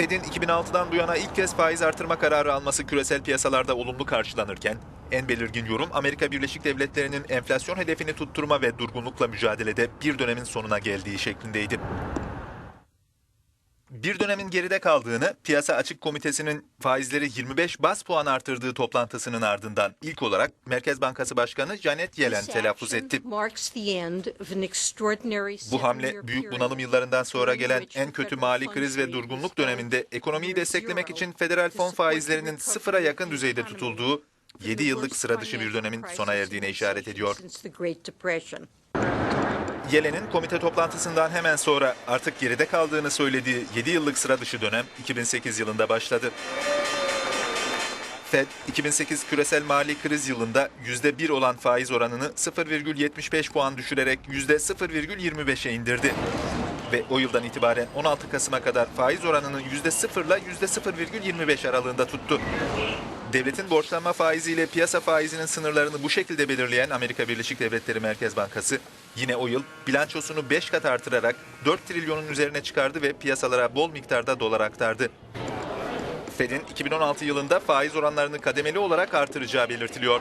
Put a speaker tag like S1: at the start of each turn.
S1: Fed'in 2006'dan bu yana ilk kez faiz artırma kararı alması küresel piyasalarda olumlu karşılanırken, en belirgin yorum Amerika Birleşik Devletleri'nin enflasyon hedefini tutturma ve durgunlukla mücadelede bir dönemin sonuna geldiği şeklindeydi. Bir dönemin geride kaldığını Piyasa Açık Komitesi'nin faizleri 25 bas puan artırdığı toplantısının ardından ilk olarak Merkez Bankası Başkanı Janet Yellen telaffuz etti. Bu hamle büyük bunalım yıllarından sonra gelen en kötü mali kriz ve durgunluk döneminde ekonomiyi desteklemek için federal fon faizlerinin sıfıra yakın düzeyde tutulduğu 7 yıllık sıra dışı bir dönemin sona erdiğine işaret ediyor. Yellen'in komite toplantısından hemen sonra artık geride kaldığını söylediği 7 yıllık sıra dışı dönem 2008 yılında başladı. Fed, 2008 küresel mali kriz yılında %1 olan faiz oranını 0,75 puan düşürerek %0,25'e indirdi. Ve o yıldan itibaren 16 Kasım'a kadar faiz oranını %0 ile %0,25 aralığında tuttu. Devletin borçlanma faiziyle piyasa faizinin sınırlarını bu şekilde belirleyen Amerika Birleşik Devletleri Merkez Bankası yine o yıl bilançosunu 5 kat artırarak 4 trilyonun üzerine çıkardı ve piyasalara bol miktarda dolar aktardı. Fed'in 2016 yılında faiz oranlarını kademeli olarak artıracağı belirtiliyor.